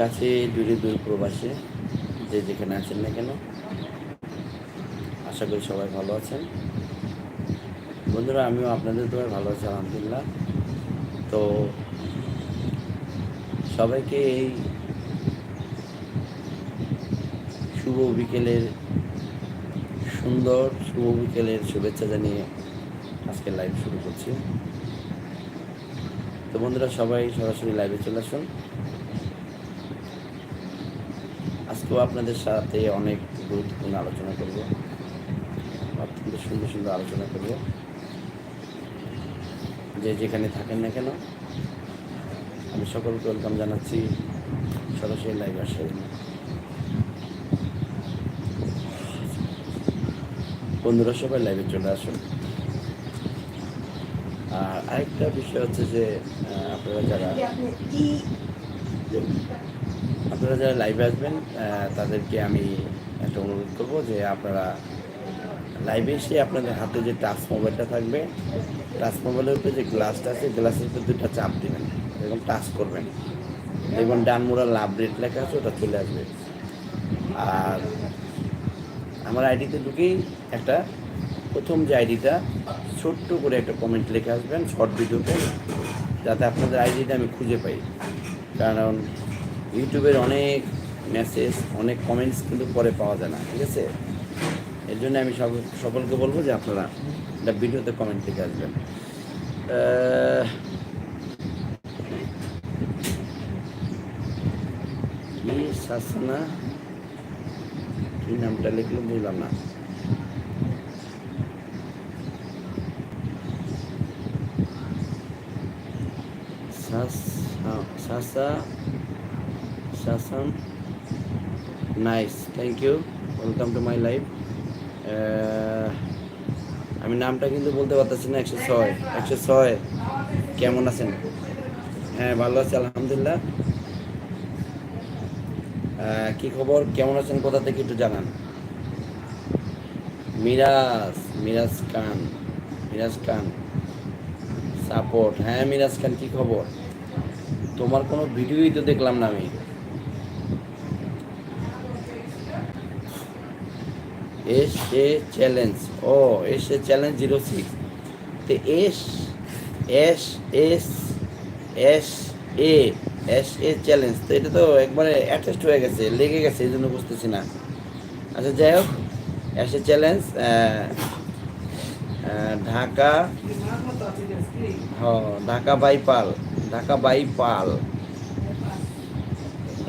কাছে দূরে দূর প্রবাসে যে যেখানে আছেন না কেন, আশা করি সবাই ভালো আছেন। বন্ধুরা, আমিও আপনাদের দোয়ায় ভালো আছি, আলহামদুলিল্লাহ। তো সবাইকে এই শুভ বিকেলের, সুন্দর শুভ বিকেলের শুভেচ্ছা জানিয়ে আজকে লাইভ শুরু করছি। তো বন্ধুরা, সবাই সরাসরি লাইভে চলে আসুন আজকেও আপনাদের সাথে অনেক গুরুত্বপূর্ণ আলোচনা করব। অত্যন্ত সুন্দর সুন্দর আলোচনা করব। যে যেখানে থাকেন না কেন, আমি সকলকে ওয়েলকাম জানাচ্ছি সরাসরি লাইভ আসার বন্ধুরা, সবাই লাইভে চলে আসুন। আর আরেকটা বিষয় হচ্ছে যে আপনারা যারা আপনারা যারা লাইভে আসবেন তাদেরকে আমি একটা অনুরোধ করব যে আপনারা লাইভে এসে আপনাদের হাতে যে টাচ মোবাইলটা থাকবে টাচ মোবাইলের উপরে যে গ্লাসটা আছে গ্লাসের উপরে দুটা চাপ দেবেন, এরকম টাচ করবেন। দেখবেন ডানমোড়া লাভ রেট লেখা আছে, ওটা চলে আসবে। আর আমার আইডিতে ঢুকেই একটা প্রথম যে আইডিটা ছোট্ট করে একটা কমেন্ট লিখে আসবেন শর্ট ভিডিওতে যাতে আপনাদের আইডিটা আমি খুঁজে পাই। কারণ ইউটিউবের অনেক মেসেজ অনেক কমেন্টস কিন্তু পরে পাওয়া যায় না, ঠিক আছে? এর জন্য আমি সব, সকলকে বলব যে আপনারা একটা ভিডিওতে কমেন্ট লিখে আসবেন। শাসনা? কি নামটা লিখলো বুঝলাম না। সাসা শাসান nice thank you welcome to my life আমি নামটা কিন্তু বলতে পারতেছি না, একশো ছয় একশো ছয়। কেমন আছেন? হ্যাঁ ভালো আছি, আলহামদুলিল্লাহ। কি খবর? কেমন আছেন? কোথা থেকে একটু জানান। মিরাজ মিরাজ খান মিরাজ খান। সাপোর্ট। হ্যাঁ মিরাজ খান, কি খবর? তোমার কোনো ভিডিওই তো দেখলাম না আমি। S A challenge. O, S A challenge zero six. তো S S S S, A S, A challenge. তো এটা তো একবারে অ্যাটেস্ট হয়ে গেছে, লেগে গেছে, এই জন্য বুঝতেছি না। আচ্ছা যাই হোক, এস এ চ্যালেঞ্জ ঢাকা, হ, ঢাকা বাইপাল ঢাকা বাইপাল।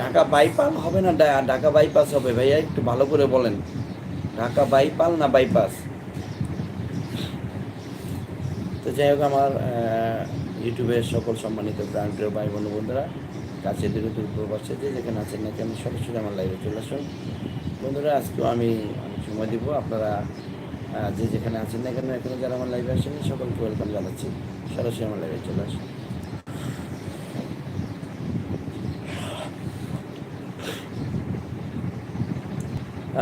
ঢাকা বাইপাল হবে না ঢাকা বাইপাস হবে। ভাইয়া, একটু ভালো করে বলেন। ঢাকা বাইপাল না বাইপাস? তো যাই হোক আমার ইউটিউবের সকল সম্মানিত ব্রান্ডের ভাই বোন বন্ধুরা কাছে দূরে দূর প্রবাসে যে যেখানে আছেন নাকি আমি সরাসরি আমার লাইভে চলে আসুন। বন্ধুরা, আজকেও আমি অনেক সময় দিব। আপনারা যে যেখানে আছেন না কেন, এখানে যারা আমার লাইভে আসেন সকলকে ওয়েলকাম জানাচ্ছি। সরাসরি আমার লাইভে চলে আসুন।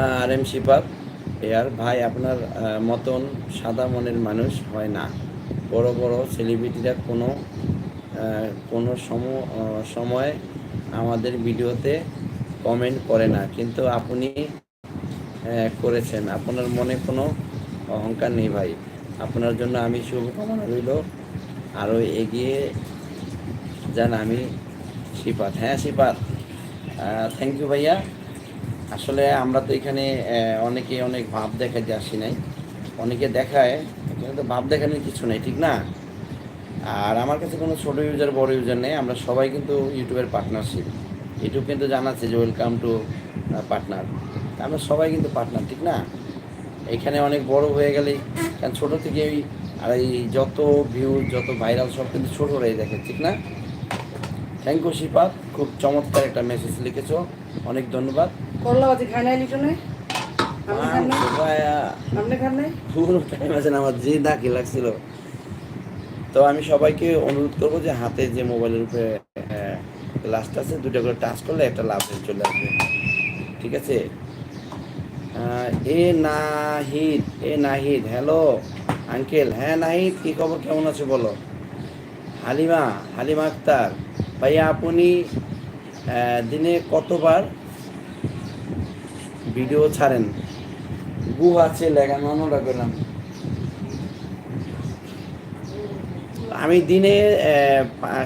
আর এম শিপাত এয়ার ভাই আপনার মতন সাদা মনের মানুষ হয় না। বড় বড় সেলিব্রিটিরা কোনো কোনো সম সময় আমাদের ভিডিওতে কমেন্ট করে না। কিন্তু আপনি করেছেন। আপনার মনে কোনো অহংকার নেই ভাই। আপনার জন্য আমি শুভকামনা রইল। আরও এগিয়ে যান আমি শিপাত। হ্যাঁ শিপাত। থ্যাংক ইউ ভাইয়া। আসলে আমরা তো এখানে অনেকে অনেক ভাব দেখাতে আসি নাই। অনেকে দেখায় এখানে তো ভাব দেখানোর কিছু নেই, ঠিক না? আর আমার কাছে কোনো ছোটো ইউজার বড় ইউজার নেই। আমরা সবাই কিন্তু ইউটিউবের পার্টনারশিপ ইউটিউব কিন্তু জানাচ্ছে যে ওয়েলকাম টু পার্টনার আমরা সবাই কিন্তু পার্টনার ঠিক না? এখানে অনেক বড় হয়ে গেলে, কারণ ছোটো থেকে ওই, আর এই যত ভিউ যত ভাইরাল সব কিন্তু ছোটো ছোটোরাই দেখে, ঠিক না? থ্যাংক ইউ শিপাত খুব চমৎকার একটা মেসেজ লিখেছো। অনেক ধন্যবাদ। করলা বাজি খাই নাই লিটনে আপনি খান নাই? ভাইয়া। আপনি খান নাই? পুরো টাইম আছে আমার যে দাকি লাগছিল। তো আমি সবাইকে অনুরোধ করব যে হাতে যে মোবাইলের উপরে গ্লাসটা আছে দুটো করে টাচ করলে একটা লাভ চলে আসবে। ঠিক আছে? এ নাহিদ এ নাহিদ হ্যালো? আঙ্কেল হ্যাঁ নাহিদ কি খবর? কেমন আছো বলো? হালিমা হালিমা আক্তার। ভাইয়া আপনি দিনে কতবার ভিডিও ছাড়েন? গু আছে লেখা করলাম। আমি দিনে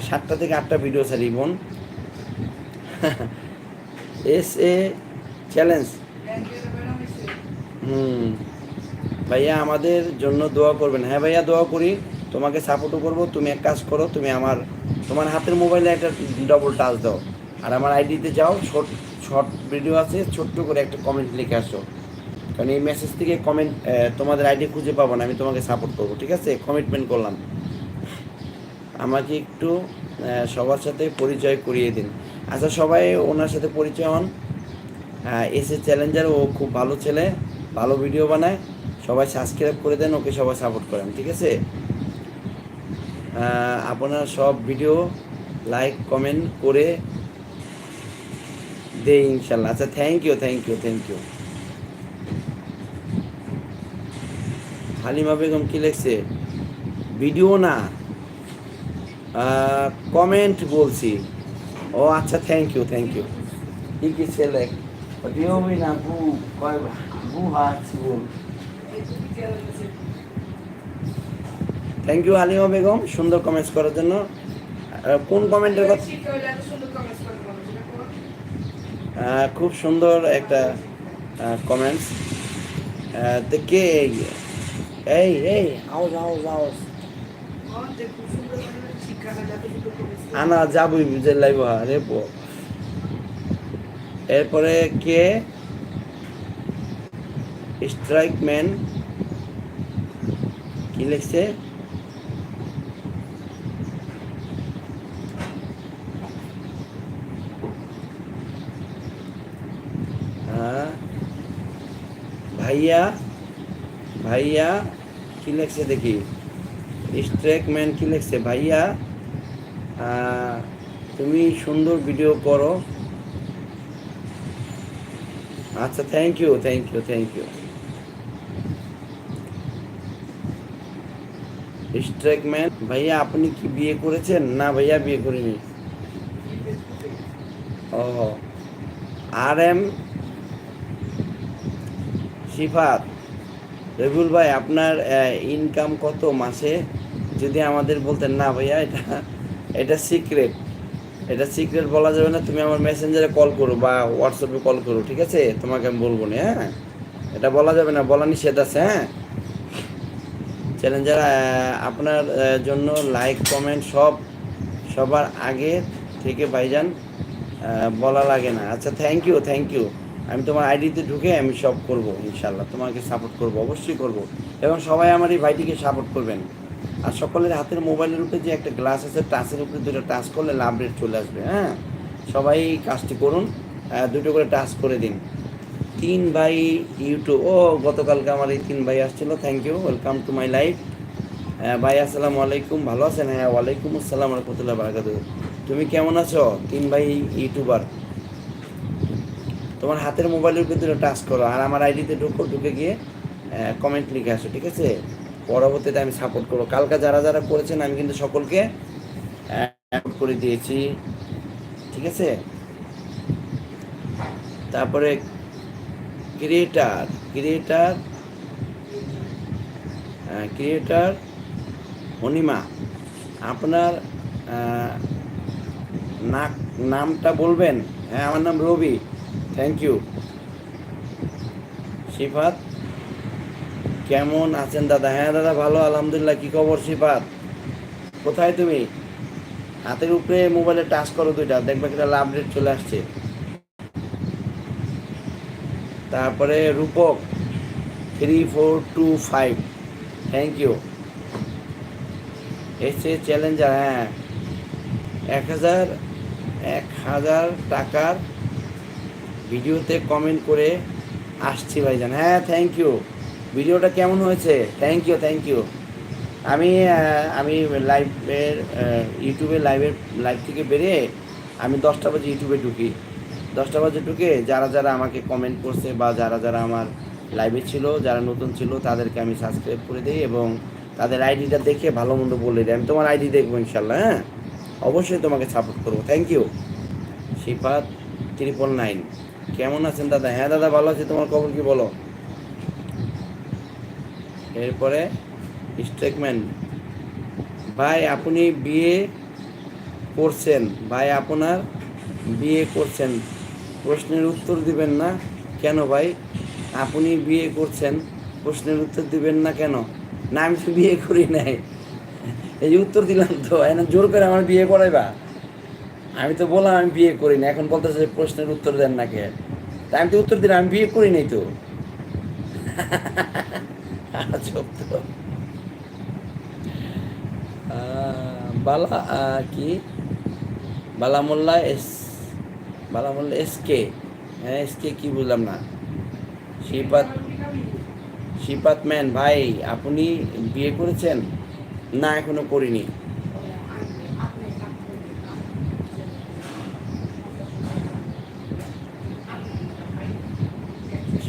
সাতটা থেকে আটটা ভিডিও ছাড়ি, বোন। S A challenge. হুম। ভাইয়া, আমাদের জন্য দোয়া করবেন। হ্যাঁ ভাইয়া, দোয়া করি। তোমাকে সাপোর্টও করব। তুমি এক কাজ করো, তুমি আমার, তোমার হাতের মোবাইলে একটা ডবল টাচ দাও। আর আমার আইডিতে যাও শর্ট শর্ট ভিডিও আছে, ছোট্ট করে একটা কমেন্ট লিখে আসো। কারণ এই মেসেজ থেকে কমেন্ট তোমাদের আইডি খুঁজে পাবো না, আমি তোমাকে সাপোর্ট করব, ঠিক আছে? কমিটমেন্ট করলাম। আমাকে একটু সবার সাথে পরিচয় করিয়ে দিন। আচ্ছা সবাই ওনার সাথে পরিচয় হন। এসে চ্যালেঞ্জার ও খুব ভালো ছেলে, ভালো ভিডিও বানায়। সবাই সাবস্ক্রাইব করে দেন, ওকে সবাই সাপোর্ট করেন, ঠিক আছে? আপনার সব ভিডিও লাইক কমেন্ট করে দেই ইনশাল্লাহ। আচ্ছা thank you thank you thank you Halima Begum কি লিখছে? ভিডিও না। কমেন্ট বলছি। ও আচ্ছা থ্যাংক ইউ থ্যাংক ইউ কি কি ছেলে না, বু থ্যাংক ইউ হালিমা বেগম, সুন্দর কমেন্টস করার জন্য। কোন কমেন্টের কথা খুব সুন্দর একটা কমেন্টস তো কে এই? এই এই, আওয়াজ আওয়াজ আওয়াজ। আনা, যাবই বুঝে লাইব রে বো এরপরে কে? স্ট্রাইক ম্যান কি লিখছে? ভাইয়া ভাইয়া, কি লেখছে দেখি? স্ট্রেক ম্যান কি লিখছে? ভাইয়া তুমি সুন্দর ভিডিও করো। আচ্ছা thank you thank you thank you strike man ভাইয়া, আপনি কি বিয়ে করেছেন? না ভাইয়া, বিয়ে করিনি। ও আর এম সিফাত। রবিউল ভাই, আপনার ইনকাম কত মাসে? যদি আমাদের বলতেন, না ভাইয়া, এটা এটা সিক্রেট এটা সিক্রেট বলা যাবে না, তুমি আমার মেসেঞ্জারে কল করো বা হোয়াটসঅ্যাপে কল করো, ঠিক আছে? তোমাকে আমি বলব না হ্যাঁ? এটা বলা যাবে না, বলা নিষেধ আছে হ্যাঁ? চ্যালেঞ্জার আপনার জন্য লাইক কমেন্ট সব, সবার আগে থেকে ভাইজান বলা লাগে না। আচ্ছা থ্যাংক ইউ থ্যাংক ইউ আমি তোমার আইডিতে ঢুকে আমি সব করব ইনশাল্লাহ তোমাকে সাপোর্ট করব, অবশ্যই করব। এবং সবাই আমার এই ভাইটিকে সাপোর্ট করবেন। আর সকলের হাতের মোবাইলের উপরে যে একটা গ্লাস আছে টাচের উপরে দুটো টাচ করলে লাভ রেট চলে আসবে হ্যাঁ? সবাই কাজটি করুন দুটো করে টাচ করে দিন। তিন ভাই ইউটিউব ও, গতকালকে আমার এই তিন ভাই আসছিল thank you welcome to my life ভাই, আসসালামু আলাইকুম, ভালো আছেন? হ্যাঁ ওয়ালাইকুম আসসালাম, রহমতুল্লাহ বারাকাতু তুমি কেমন আছো? তিন ভাই ইউটিউবার তোমার হাতের মোবাইলের ভিতরে টাচ করো আর আমার আইডিতে ঢুকো, ঢুকে গিয়ে কমেন্ট লিখে আসো, ঠিক আছে? পরবর্তীতে আমি সাপোর্ট করব। কালকে যারা যারা করেছেন, আমি কিন্তু সকলকে করে দিয়েছি, ঠিক আছে? তারপরে ক্রিয়েটার ক্রিয়েটার ক্রিয়েটার অনিমা, আপনার নাক, নামটা বলবেন? হ্যাঁ আমার নাম রবি। থ্যাংক ইউ সিফাত কেমন আছেন দাদা? হ্যাঁ দাদা, ভালো, আলহামদুলিল্লাহ। কি খবর সিফাত কোথায় তুমি? হাতের উপরে মোবাইলে টাচ করো দুইটা, দেখবে একটা রেট চলে আসছে। তারপরে Rupak three four two five thank you S A challenger হ্যাঁ। এক হাজার এক হাজার টাকার ভিডিওতে কমেন্ট করে আসছি ভাইজান। হ্যাঁ থ্যাংক ইউ ভিডিওটা কেমন হয়েছে? থ্যাংক ইউ থ্যাংক ইউ আমি আমি লাইভের ইউটিউবে লাইভের লাইভ থেকে বেরিয়ে আমি দশটা বাজে ইউটিউবে ঢুকি। দশটা বাজে ঢুকে যারা যারা আমাকে কমেন্ট করছে বা যারা যারা আমার লাইভে ছিল, যারা নতুন ছিল, তাদেরকে আমি সাবস্ক্রাইব করে দিই এবং তাদের আইডিটা দেখে ভালো মন্দ বলে দিই। আমি তোমার আইডি দেখব ইনশাল্লাহ হ্যাঁ? অবশ্যই তোমাকে সাপোর্ট করব। Thank you Shifat triple nine কেমন আছেন দাদা? হ্যাঁ দাদা, ভালো আছি। তোমার খবর কি বলো? এরপরে স্টেটমেন্ট। ভাই, আপনি বিয়ে করছেন। ভাই, আপনার বিয়ে করছেন। প্রশ্নের উত্তর দিবেন না কেন ভাই? আপনি বিয়ে করছেন। প্রশ্নের উত্তর দিবেন না কেন? না, আমি বিয়ে করি নাই। এই উত্তর দিলাম তো জোর করে আমার বিয়ে করাইবা। আমি তো বললাম আমি বিয়ে করি না, এখন বলতেছে প্রশ্নের উত্তর দেন না কে। আমি তো উত্তর দিলাম, আমি বিয়ে করি নাই তো। বালা কি বালা মোল্লা এস বালা মোল্লা এস কে হ্যাঁ এস কে কি বুঝলাম না। শিপাত শিপাত ম্যান, ভাই, আপনি বিয়ে করেছেন? না, এখনও করিনি।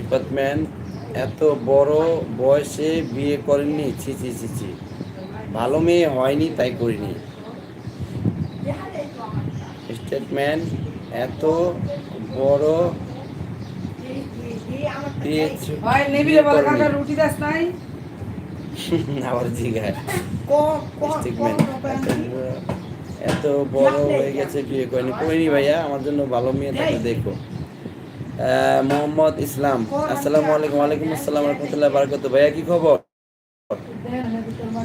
শিপাত ম্যান এত বড় বয়সে বিয়ে করেননি। ছি ছি ছি ছি। ভালো মেয়ে হয়নি তাই করিনি। স্টেটমেন্ট এত বড় আবার জিগায়। এত বড় হয়ে গেছে বিয়ে করেনি। করিনি ভাইয়া আমার জন্য ভালো মেয়ে থাকে দেখো। মোহাম্মদ ইসলাম। আসসালামু আলাইকুম, ওয়ালাইকুম আসসালাম রহমতুল্লাহ বারাকাত ভাইয়া, কি খবর?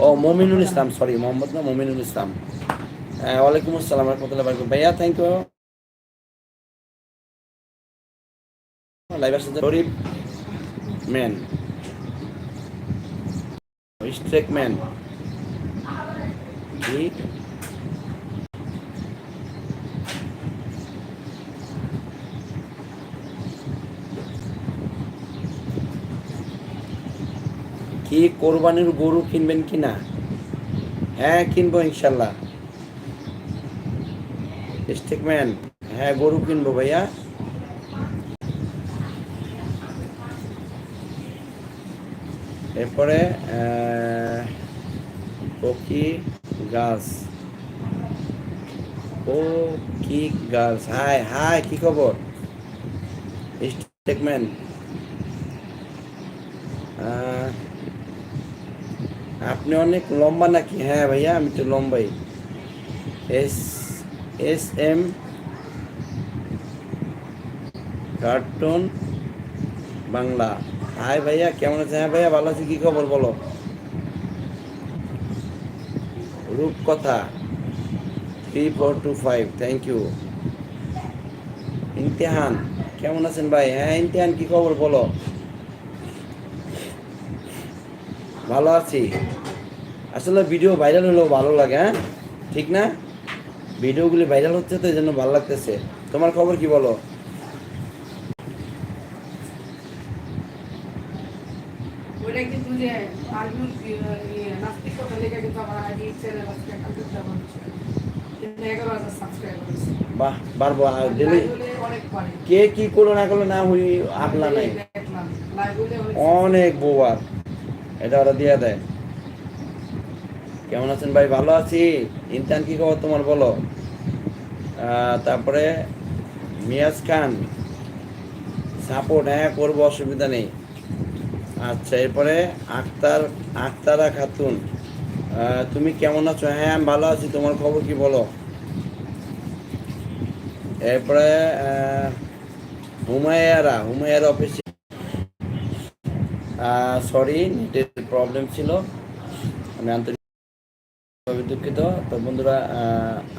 ও, মমিনুল ইসলাম সরি মোহাম্মদ না, মমিনুল ইসলাম। ওয়ালাইকুম আসসালাম রহমতুল্লাহ বারাকাত ভাইয়া থ্যাংক ইউ লাইভ আসতে শরীফ ম্যান স্ট্রেক ম্যান কি কি কোরবানির গরু কিনবেন কি না? হ্যাঁ কিনবো ইনশাল্লাহ। স্টেকম্যান হ্যাঁ গরু কিনবো ভাইয়া। এরপরে পকি গাছ। ও কি গাছ। হাই হাই কি খবর? স্টেকম্যান আপনি অনেক লম্বা নাকি? হ্যাঁ ভাইয়া, আমি তো লম্বাই। S S M cartoon Bangla. Hi ভাইয়া, কেমন আছে হ্যাঁ ভাইয়া, ভালো আছি। কি খবর বলো? Rupkotha three four two five thank you Imtihan কেমন আছেন ভাই? হ্যাঁ ইমতিহান কি খবর বলো? ভালো আছি। আসলে ভিডিও ভাইরাল হলেও ভালো লাগে হ্যাঁ? ঠিক না? ভিডিওগুলি ভাইরাল হচ্ছে তো এই জন্য ভালো লাগতেছে। তোমার খবর কি বলো? ওইটা কিন্তু যে আলু নাস্তিক কথা লেগে কিন্তু আমার আইডি চ্যানেল আজকে কালকে যেমন কিন্তু এগারো হাজার সাবস্ক্রাইবার হয়েছে। বাহ ডেলি কে কি করল না করল না হই নাই। অনেক বোবার এটা ওরা দিয়ে দেয়। কেমন আছেন ভাই? ভালো আছি। ইন্টান কি খবর তোমার বলো? তারপরে মিয়াজ খান সাপোর্ট হ্যাঁ করব, অসুবিধা নেই। আচ্ছা এরপরে আক্তার, আক্তারা খাতুন তুমি কেমন আছো? হ্যাঁ আমি ভালো আছি। তোমার খবর কি বলো? এরপরে হুমায়ারা হুমায়ারা অফিসে সরি নেটের প্রবলেম ছিল। আমি আন্তরিকভাবে দুঃখিত। তো বন্ধুরা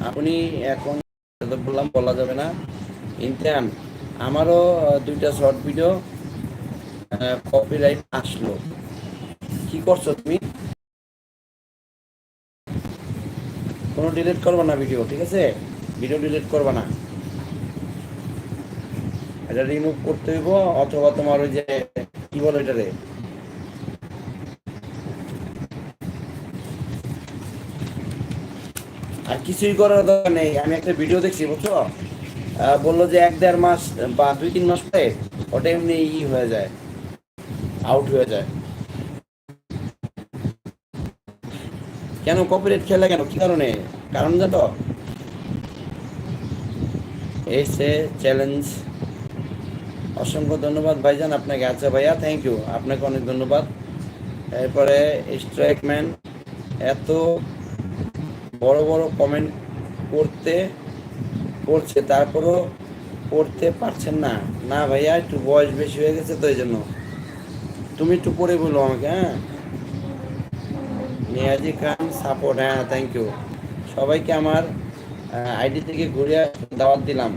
আপনি এখন বললাম, বলা যাবে না। ইন্টান আমারও দুইটা শর্ট ভিডিও কপিরাইট আসলো। কি করছ তুমি? কোনো ডিলিট করবে না ভিডিও ঠিক আছে? ভিডিও ডিলিট করবে না। এটা রিমুভ করতে হইব, অথবা তোমার ওই যে, কি বলো এটারে? আর কিছুই করার দরকার নেই। আমি একটা ভিডিও দেখছি, বুঝছ? বলল যে এক দেড় মাস বা দুই তিন মাস পরে ওটা এমনি ই হয়ে যায় আউট হয়ে যায়। কেন কপিরাইট খেলে কেন? কি কারণে? কারণ জানো এস চ্যালেঞ্জ অসংখ্য ধন্যবাদ ভাইজান আপনাকে। আচ্ছা ভাইয়া থ্যাংক ইউ আপনাকে অনেক ধন্যবাদ। এরপরে স্ট্রাইকম্যান এত বড় বড় কমেন্ট করতে করছে, তারপরও পড়তে পারছেন না। না ভাইয়া, একটু বয়স বেশি হয়ে গেছে তো এই জন্য তুমি একটু পড়ে বলো আমাকে হ্যাঁ? নিয়াজি খান সাপোর্ট হ্যাঁ থ্যাংক ইউ সবাইকে আমার আইডি থেকে ঘুরে দাওয়াত দিলাম।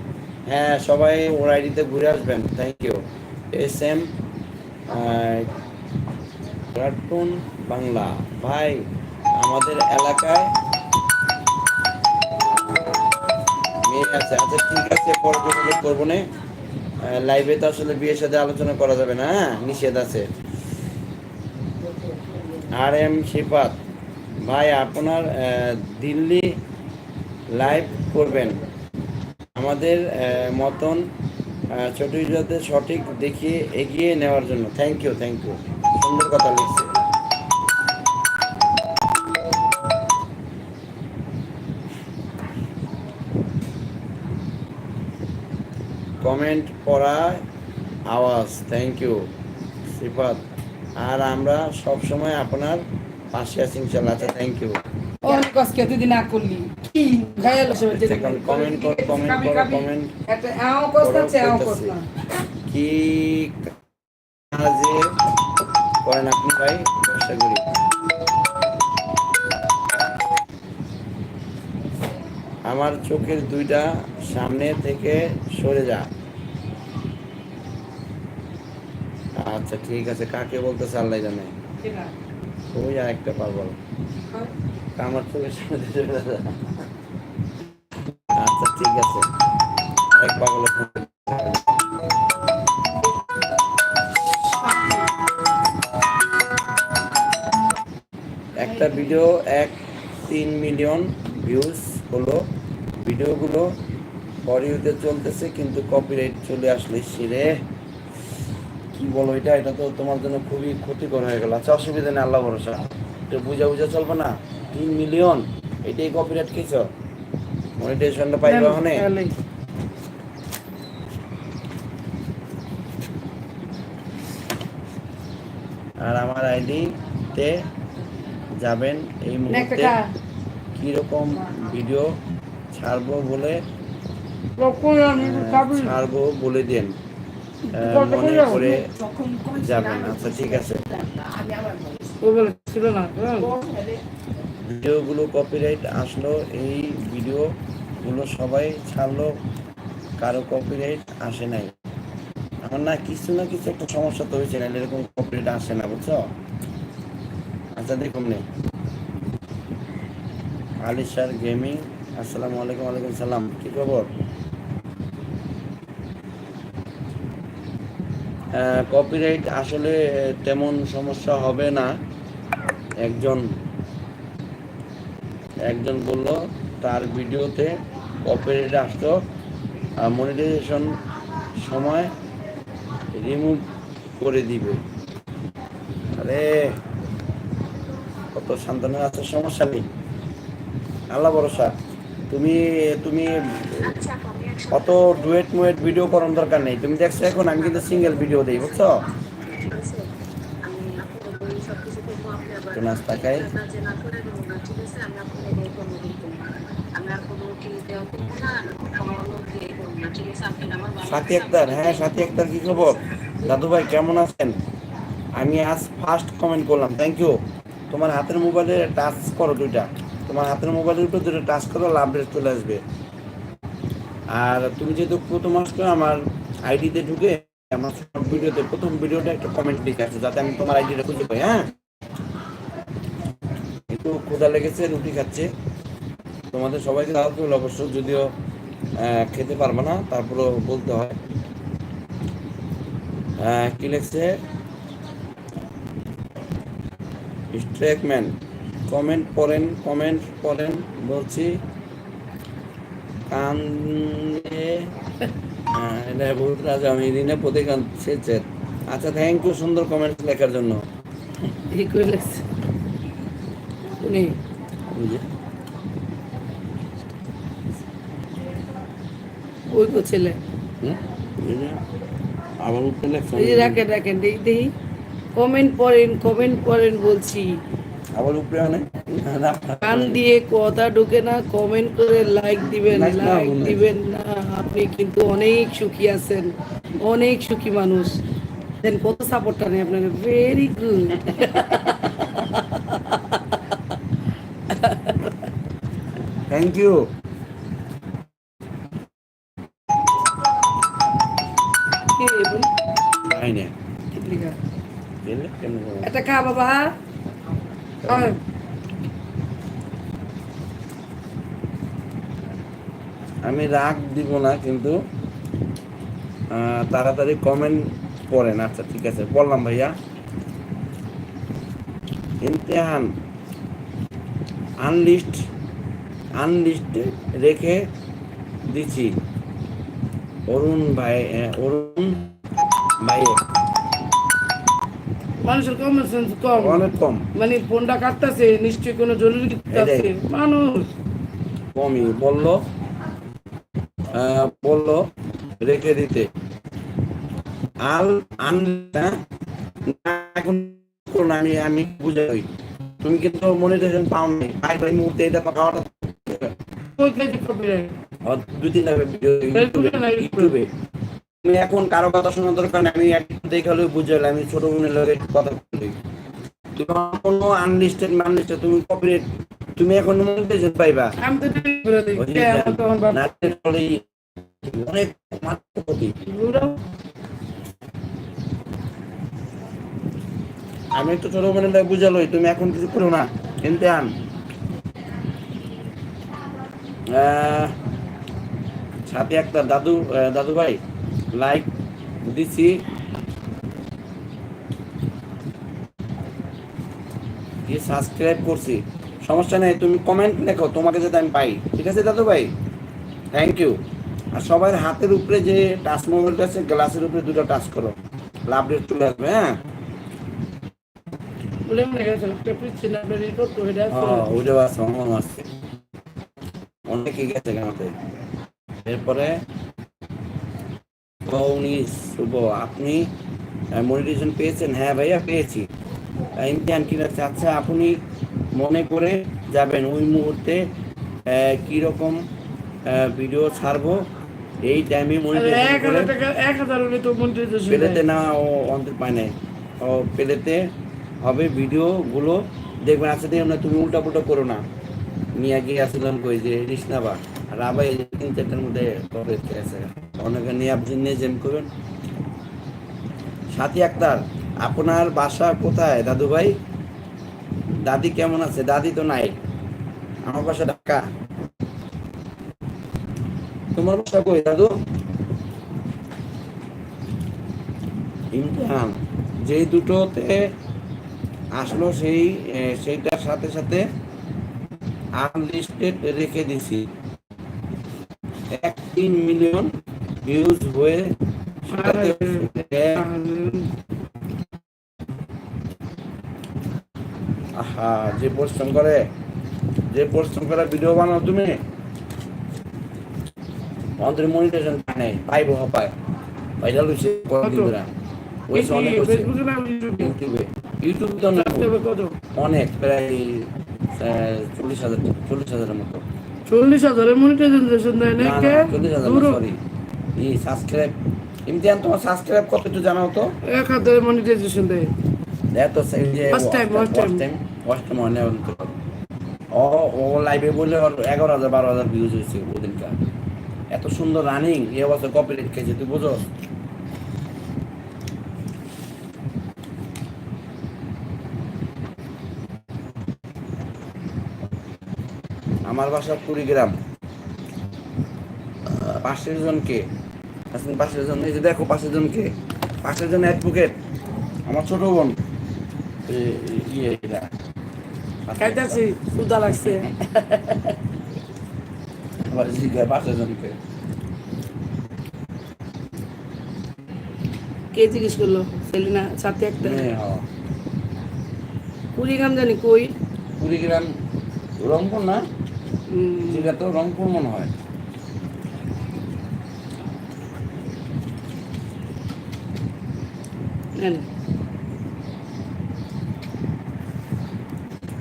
হ্যাঁ সবাই ওর আইডিতে ঘুরে আসবেন thank you S M cartoon Bangla ভাই, আমাদের এলাকায় মেয়ে আছে। আচ্ছা ঠিক আছে, পরে যোগাযোগ করব না। লাইভে তো আসলে বিয়ের সাথে আলোচনা করা যাবে না হ্যাঁ? নিষেধ আছে। আর এম শিপাত ভাই, আপনার দিল্লি লাইভ করবেন। আমাদের মতন ছোট সঠিক দেখিয়ে এগিয়ে নেওয়ার জন্য। থ্যাংক ইউ থ্যাংক ইউ সুন্দর কথা লিখছে কমেন্ট পড়ায় আওয়াজ থ্যাংক ইউ শ্রীপাদ আর আমরা সব সময় আপনার পাশে আছি ইনশাল্লাহ আচ্ছা থ্যাংক ইউ অনেক আজকে তুই না করলি? কি গায়াল comment কর, কমেন্ট করো, comment একটা আও কষ্ট আছে আও কষ্ট কি কাজে করেন আপনি ভাই? ব্যবসা করি। আমার চোখের দুইটা সামনে থেকে সরে যা। আচ্ছা ঠিক আছে। কাকে বলতেছে আল্লাহ জানে। ওই আর একটা পাগল আমার চোখের সামনে। আচ্ছা ঠিক আছে। আরেক পাগলের ফোন একটা ভিডিও এক তিন মিলিয়ন ভিউজ হলো। ভিডিওগুলো বলিউডে চলতেছে কিন্তু কপিরাইট চলে আসলে সিরে। কি বলো এটা? এটা তো তোমার জন্য খুবই ক্ষতিকর হয়ে গেল। আচ্ছা অসুবিধা নেই আল্লাহ ভরসা। এটা বুঝা বুঝা চলবে না? তিন মিলিয়ন এটাই কপিরাইট খেয়েছ? মনিটাইজেশনটা পাইবা ওখানে? আর আমার আইডিতে যাবেন এই মুহূর্তে। কীরকম ভিডিও ছাড়বো বলে? ছাড়বো বলে দেন। মনে করে যাবেন আচ্ছা ঠিক আছে। না ভিডিওগুলো কপিরাইট আসলো এই ভিডিওগুলো সবাই ছাড়লো কারও কপিরাইট আসে নাই। আমার না কিছু না কিছু একটা সমস্যা তো হয়েছে না এরকম কপিরাইট আসে না বুঝছ? আচ্ছা দেখুন নে। আলিশার গেমিং আসসালামু আলাইকুম ওয়ালাইকুম সালাম। কি খবর? কপিরাইট আসলে তেমন সমস্যা হবে না। একজন একজন বলল, তার ভিডিওতে কপিরাইট আসতো মনিটাইজেশন সময় রিমুভ করে দিবে। আরে, কত সান্ত্বনা আছে, সমস্যা নেই। আল্লাহ ভরসা। তুমি তুমি অত ডুয়েট মুয়েট ভিডিও করার দরকার নেই। তুমি দেখছ এখন আমি কিন্তু সিঙ্গেল ভিডিও দিই বুঝছ? একটু নাস্তা খাই। সাথী আক্তার হ্যাঁ সাথী আক্তার কি খবর? দাদু ভাই কেমন আছেন? আমি আজ ফার্স্ট কমেন্ট করলাম থ্যাংক ইউ তোমার হাতের মোবাইলে টাচ করো দুইটা। তোমার হাতের মোবাইলের উপর দুটো টাচ করো লাভ রেট চলে আসবে। আর তুমি যেহেতু প্রথম আসছো, আমার আইডিতে ঢুকে আমার সব ভিডিওতে, প্রথম ভিডিওটা একটা কমেন্ট লিখে আসো, যাতে আমি তোমার আইডিটা খুঁজে পাই হ্যাঁ? একটু ক্ষুধা লেগেছে, রুটি খাচ্ছে। তোমাদের সবাইকে দাওয়াত করল অবশ্য, যদিও খেতে পারব না, তারপরেও বলতে হয়। কি লেখছে? স্ট্রেকম্যান কমেন্ট পড়েন কমেন্ট পড়েন, বলছি। রাজা আমি সেচের আচ্ছা থ্যাংক ইউ সুন্দর কমেন্ট লেখার জন্য। করে উনি। ওই গো ছেলে। হুম? এই যে। আবার রাখেন রাখেন দেখি দেখি কমেন্ট পড়েন কমেন্ট পড়েন বলছি। আবার উপরে অনেক কান দিয়ে কথা ঢুকে না কমেন্ট করে লাইক দিবেন লাইক দিবেন না। আপনি কিন্তু অনেক সুখী আছেন অনেক সুখী মানুষ। দেন কত সাপোর্টটা নেই আপনাকে? Very good thank you? এটা খা বাবা। আমি রাগ দিব না, কিন্তু তাড়াতাড়ি কমেন্ট পড়েন আচ্ছা ঠিক আছে, বললাম ভাইয়া। ইমতেহান আনলিস্ট আনলিস্ট রেখে দিছি। অরুণ ভাই অরুণ ভাই মানুষের কমন সেন্স কম। অনেক কম। মানে ফোনটা কাটতেছে নিশ্চয়ই কোনো জরুরি আছে? মানুষ। কমই বলল বলল রেখে দিতে। আল আন এখন আমি আমি বুঝাই তুমি কিন্তু মনিটাইজেশন পাও নাই ভাই ভাই মুহূর্তে এটা পাওয়াটা দুই তিনটা ভিডিও ইউটিউবে? তুমি এখন কারও কথা শোনার দরকার আমি একটু দেখে হলেও বুঝাইলে আমি ছোট বোনের লগে একটু কথা বলি। তুমি কোনো আনলিস্টেড মানলিস্টেড তুমি কপিরাইট তুমি এখন মনিটাইজেশন পাইবা? আমি অনেক আমি একটু ছোট বোনের বুঝালোই তুমি এখন কিছু করো না কিনতে আন। সাথে একটা দাদু দাদু ভাই লাইক দিছি সাবস্ক্রাইব করছি। সমস্যা নেই তুমি কমেন্ট লেখো তোমাকে যাতে আমি পাই। ঠিক আছে দাদু ভাই? থ্যাংক ইউ আর সবার হাতের উপরে যে টাচ মোবাইলটা আছে গ্লাসের উপরে দুটো টাচ করো। লাভ রেট চলে আসবে হ্যাঁ? হ্যাঁ এরপরে উনি শুভ। আপনি মনিটেশন পেয়েছেন? হ্যাঁ ভাইয়া পেয়েছি। ইমতিহান কি রাখছে আচ্ছা আপনি মনে করে যাবেন ওই মুহূর্তে কীরকম ভিডিও ছাড়বো? এই টাইমে পেলেতে না ও অন্তর পায় নাই। ও পেলেতে হবে ভিডিওগুলো দেখবেন আচ্ছা দেখুন না তুমি উল্টা পুল্টা করো না। নিয়ে গিয়ে আসলাম কই যে রিসনাবা তিন চারটার মধ্যে অনেকে নিয়ে আপনি নিয়ে জেম করবেন সাথী আক্তার, আপনার বাসা কোথায়? দাদু ভাই? দাদি কেমন আছে? দাদি তো নাই। আমার বাসা ঢাকা। তোমার বাসা কই দাদু? ইমতিহান যেই দুটোতে আসলো সেই সেইটার সাথে সাথে আনলিস্টেড রেখে দিছি। তিন মিলিয়ন ভিউজ হয়ে আহা যে পরিশ্রম করে যে পরিশ্রম করে ভিডিও বানাও তুমি। অন্তরে মনিটেশন নেই পাইবো ভাইরাল হয়েছে কতদিন ধরে। হয়েছে অনেক হয়েছে ইউটিউবে তো অনেক। অনেক প্রায় চল্লিশ হাজার চল্লিশ হাজারের মতো। চল্লিশ হাজারের মনিটাইজেশন দেয় না হাজার সরি ই সাবস্ক্রাইব ইমতিয়ান তোমার সাবস্ক্রাইব কত একটু জানাও তো। এক হাজারের মনিটাইজেশন দেয়। দেখ তো সেই যে First time, first time. First time অনেক ও ও লাইভে বললে এগারো হাজার বারো হাজার ভিউজ হয়েছে ওদিনকার। এত সুন্দর রানিং এ বছর কপিরাইট খেয়েছে তুই বুঝো আমার বাসা কুড়িগ্রাম। পাশের জনকে পাশের জন এই যে দেখো পাশের জনকে পাশের জন অ্যাডভোকেট আমার ছোট বোন। ইয়ে খাইতেছি সুদা লাগছে। আবার জিজ্ঞাসা পাশের জনকে। কে জিজ্ঞেস করল? সেলিনা সাথে একটা। কুড়িগ্রাম জানি কই? কুড়িগ্রাম রংপুর না? সেটা তো রংপুর মনে হয়।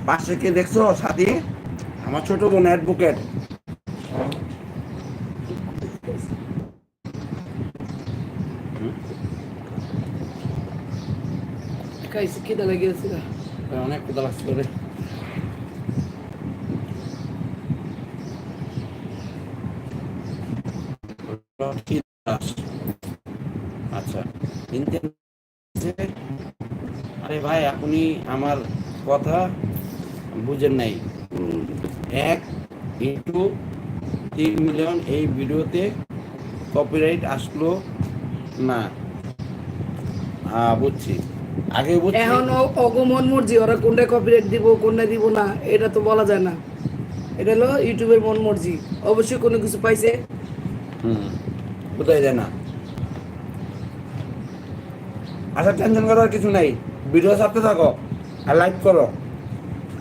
পাশে কে দেখছ সাথী? আমার ছোট বোন অ্যাডভোকেট কাইছে কি দালা গেছিল অনেক কোদা লাগছিল রে। আপনি আমার কথা বুঝেন নাই। এক ইন্টু তিন মিলিয়ন এই ভিডিওতে কপিরাইট আসলো না। বুঝছি। আগে বুঝছি। এখন অগমন মর্জি ওরা কোনটা কপিরাইট দিব কোনটা দিব না এটা তো বলা যায় না। এটা হলো ইউটিউবের মন মর্জি অবশ্যই কোনো কিছু পাইছে? হুম কোথায় যায় না। আচ্ছা টেনশন করার কিছু নাই। ভিডিও ছাড়তে থাকো আর লাইক করো।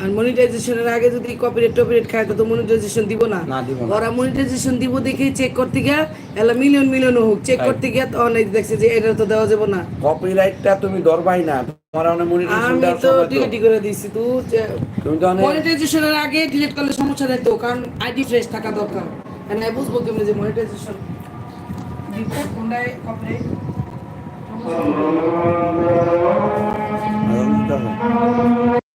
আর মনিটাইজেশনের আগে যদি কপিরাইট টপিরাইট খায় তো মনিটাইজেশন দিব না। না, দিব না। ওরা মনিটাইজেশন দিব দেখে চেক করতে গিয়া এলা মিলিয়ন মিলিয়ন হোক চেক করতে গিয়া তখন এই দেখছে যে এটা তো দেওয়া যাবে না। কপিরাইটটা তুমি ধরবাই না তোমার অনেক মনিটাইজেশন আমি তো তো ডিলিট করে দিছি তো তুমি তো মনিটাইজেশনের আগে ডিলিট করলে সমস্যা নাই তো কারণ আইডি ফ্রেশ থাকা দরকার। না বুঝব কেমনে যে মনিটাইজেশন দিব কোনটায় কপিরাইট আহ,